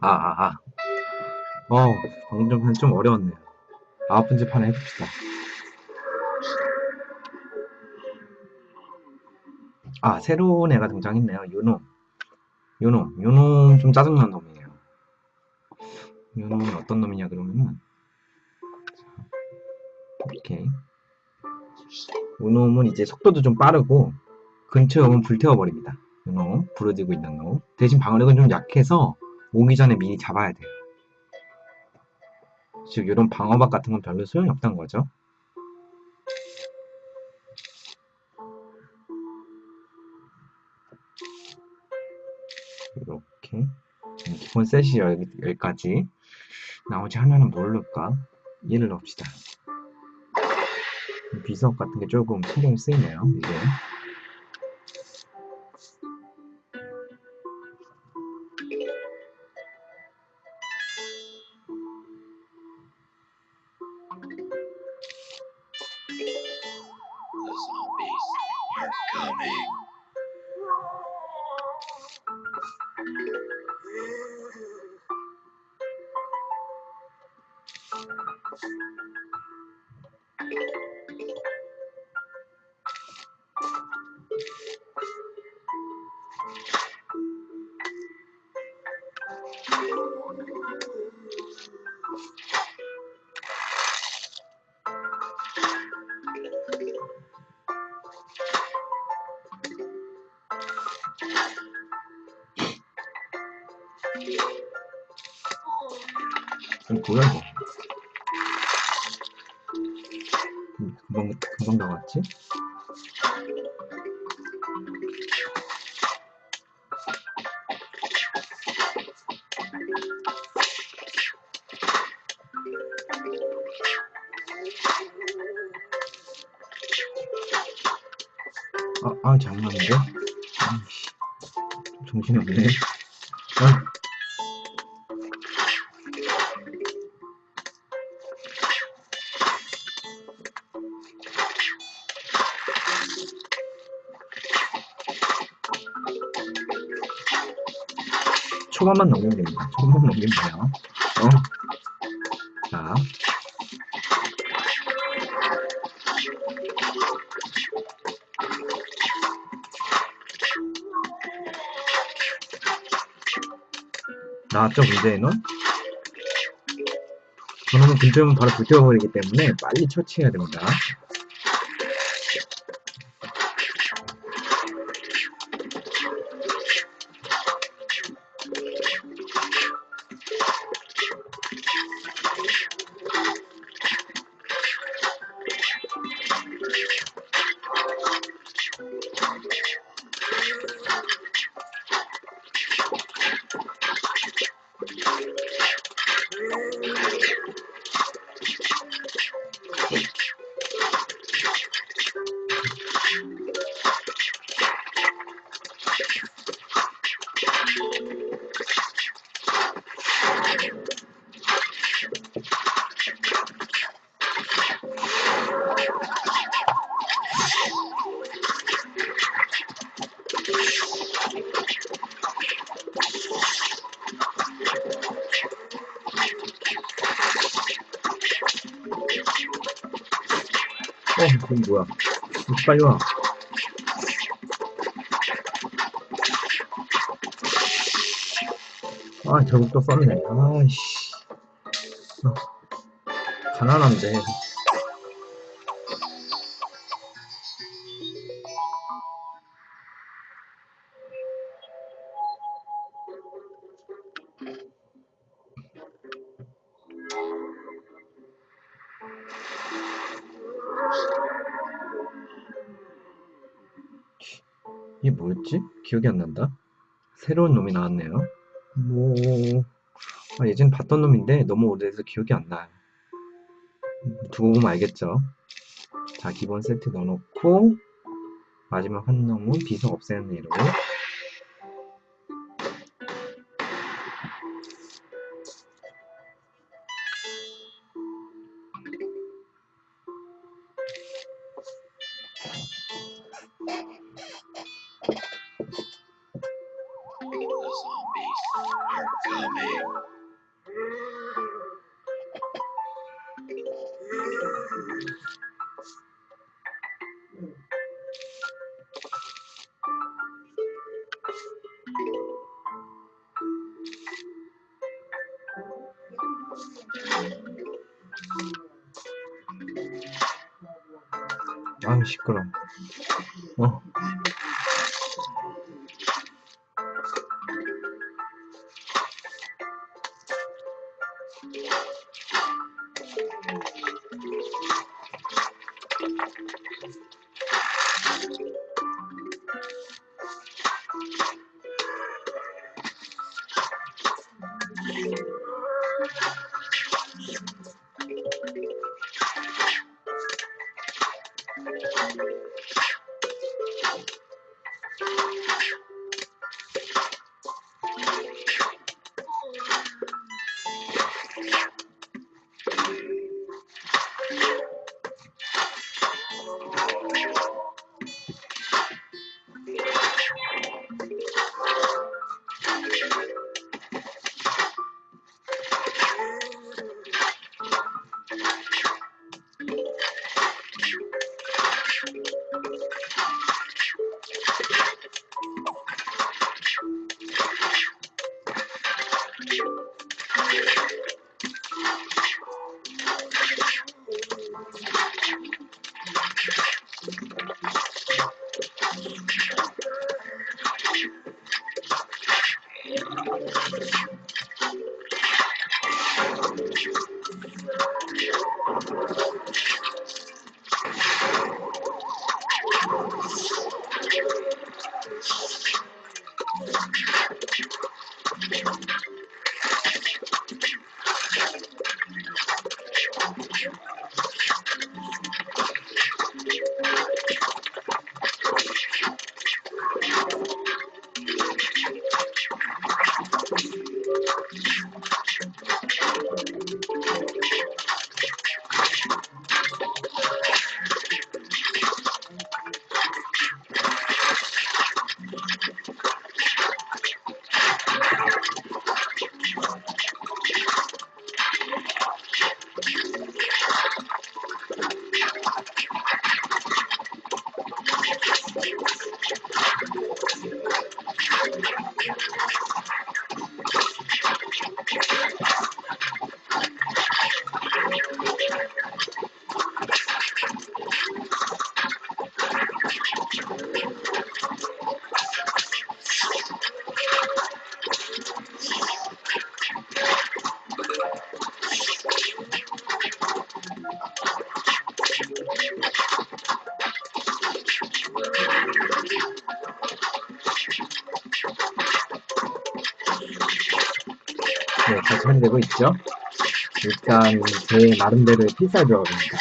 아, 아, 아. 어, 방금 전판좀 어려웠네요. 아홉 번째 판에 해봅시다. 아, 새로운 애가 등장했네요. 요놈. 요놈. 요놈 좀 짜증난 놈이에요. 요놈은 어떤 놈이냐, 그러면은. 자, 이렇게. 요놈은 이제 속도도 좀 빠르고, 근처에 오면 불태워버립니다. 요놈. 부러지고 있는 놈. 대신 방어력은 좀 약해서, 오기 전에 미리 잡아야 돼요. 즉, 이런 방어막 같은 건 별로 소용이 없다는 거죠. 이렇게 기본 셋이 여기, 여기까지 나머지 하나는 뭘 넣을까? 얘를 넣읍시다 비석 같은 게 조금 신경이 쓰이네요 이게 뭐야 이거 음, 금방 금방 나왔지? 아, 아 장난인데? 아이씨, 정신이 없네. 초반만 넘기면 됩니다. 초반만 넘기면 돼요. 어? 자. 나왔죠, 문제는? 저놈은 근처면 바로 불태워버리기 때문에 빨리 처치해야 됩니다. 어, 그건 뭐야. 빨리 와. 아, 결국 또 썼네. 아이씨. 어, 가난한데. 이게 뭐였지? 기억이 안 난다. 새로운 놈이 나왔네요. 뭐, 아, 예전에 봤던 놈인데 너무 오래돼서 기억이 안 나요. 두고 보면 알겠죠. 자, 기본 세트 넣어놓고 마지막 한 놈은 비석 없애는 애로 시끄러. 어, 네, 잘 진행되고 있죠? 일단, 제 나름대로의 필살 조합입니다.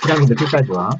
피라미드 필살 조합.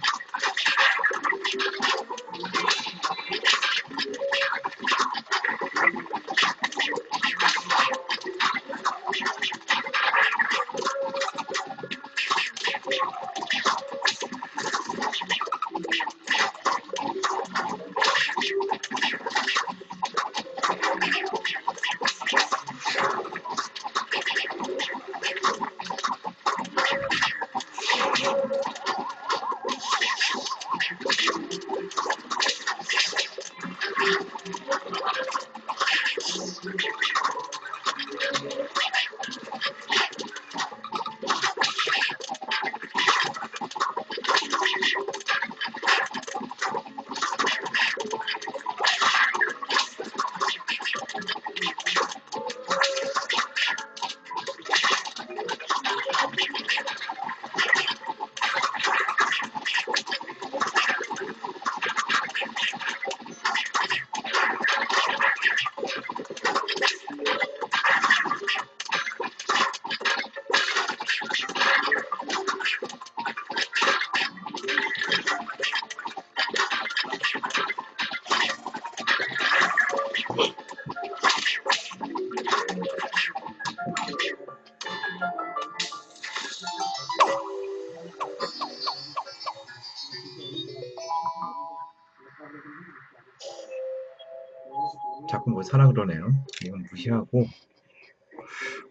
자꾸 뭘 사라 그러네요. 이건 무시하고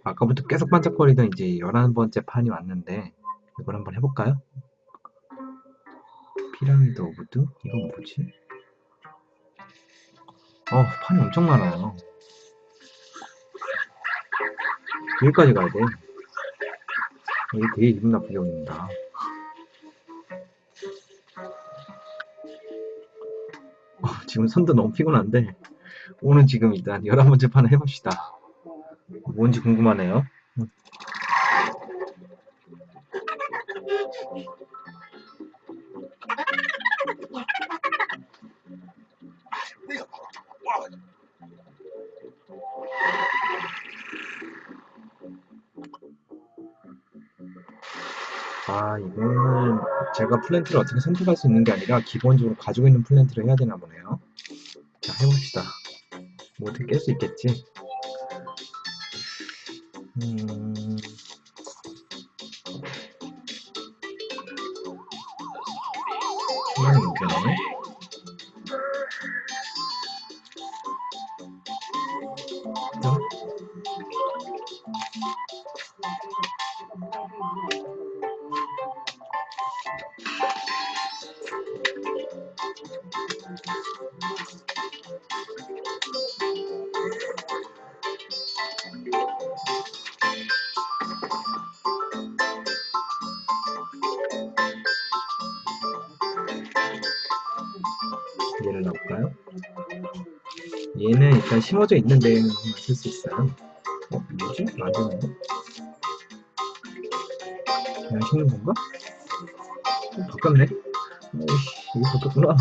아까부터 계속 반짝거리던 이제 11번째 판이 왔는데 이걸 한번 해볼까요? 피라미드 오브드? 이건 뭐지? 어, 판이 엄청 많아요. 여기까지 가야 돼. 여기 되게 기분 나쁘게 보인다. 어, 지금 선도 너무 피곤한데 오늘 지금 일단 11번째 판을 해봅시다. 뭔지 궁금하네요. 아, 이거는 제가 플랜트를 어떻게 선택할 수 있는 게 아니라 기본적으로 가지고 있는 플랜트를 해야 되나 보네요. 자, 해봅시다. 뭐 어떻게 깰수 있겠지? 음... 시간이 문제네. 얘를 넣을까요? 얘는 일단 심어져 있는 데에는 쓸수 있어요. 어, 뭐지? 안 되는데? 그냥 심는 건가? 어, 바뀌었네? 오이씨, 이거 바뀌었구나.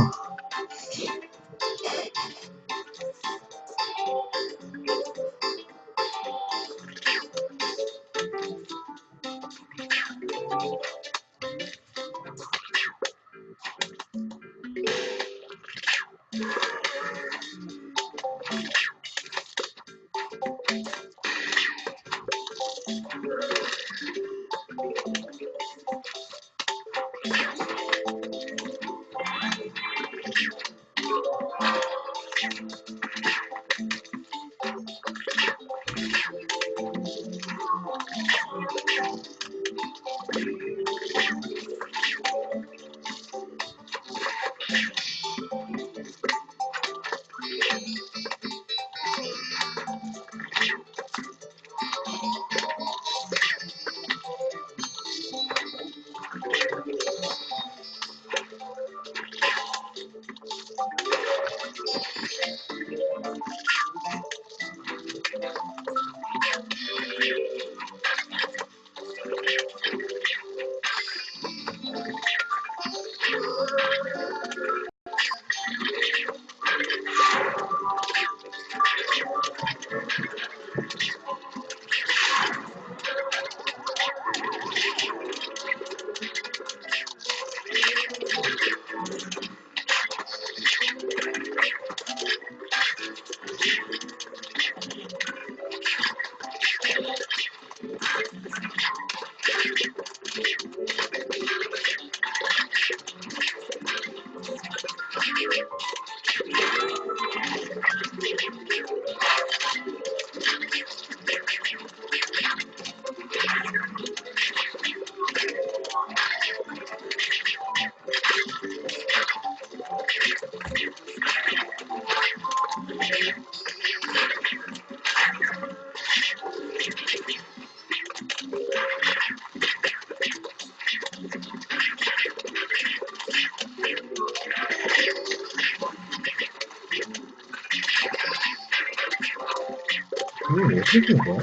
어떻게 쓴 거야?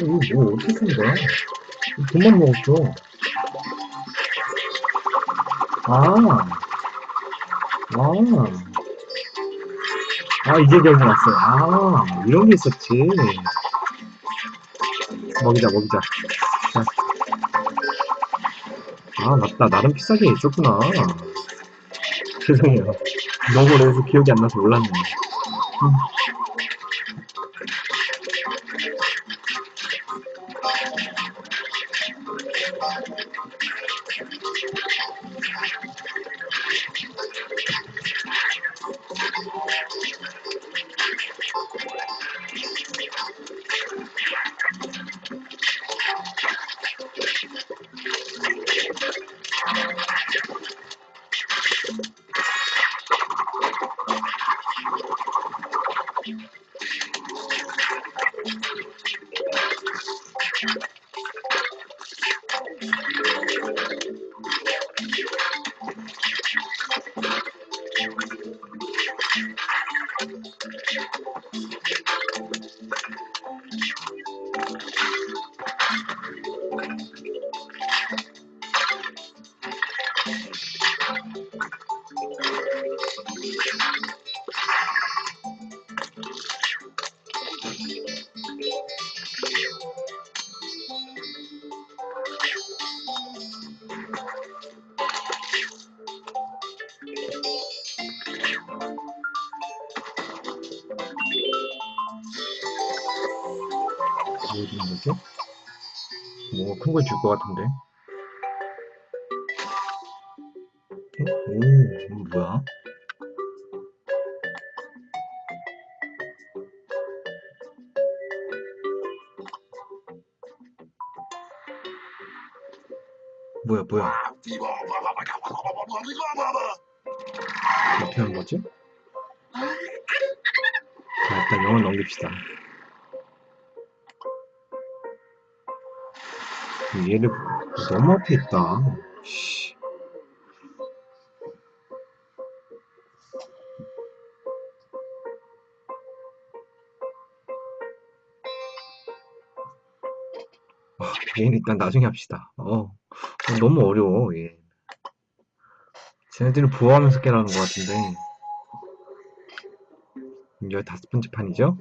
이거 뭐 어떻게 쓴 거야? 돈만 먹었어. 아. 아. 아, 이제 결국 왔어요. 아, 이런 게 있었지. 먹이자, 먹이자. 자. 아, 맞다. 나름 비싸게 있었구나. 죄송해요. 너무 오래돼서 기억이 안 나서 몰랐네. 음. 뭐 걸줄것 같은데. 어? 오, 뭐야? 뭐야, 뭐야? 어떻게 하는 거지? 자, 일단 영어 넘깁시다. 얘를 너무 앞에 있다. 씨. 아, 얘는 일단 나중에 합시다. 어, 어, 너무 어려워, 얘. 쟤네들을 보호하면서 깨라는 것 같은데. 15번째 판이죠?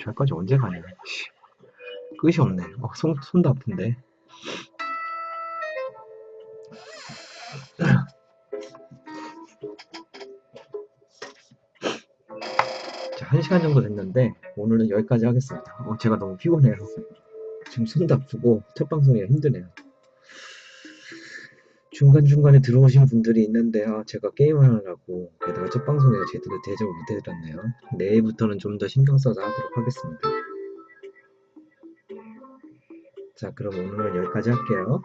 저기까지 언제 가냐. 씨. 끝이 없네. 어, 손, 손도 아픈데. 자, 한 시간 정도 됐는데, 오늘은 여기까지 하겠습니다. 어, 제가 너무 피곤해요. 지금 손도 아프고, 첫 방송이라 힘드네요. 중간중간에 들어오신 분들이 있는데요. 제가 게임을 하느라고, 게다가 첫 방송이라 제대로 대접을 못 해드렸네요. 내일부터는 좀 더 신경 써서 하도록 하겠습니다. 자, 그럼 오늘은 여기까지 할게요.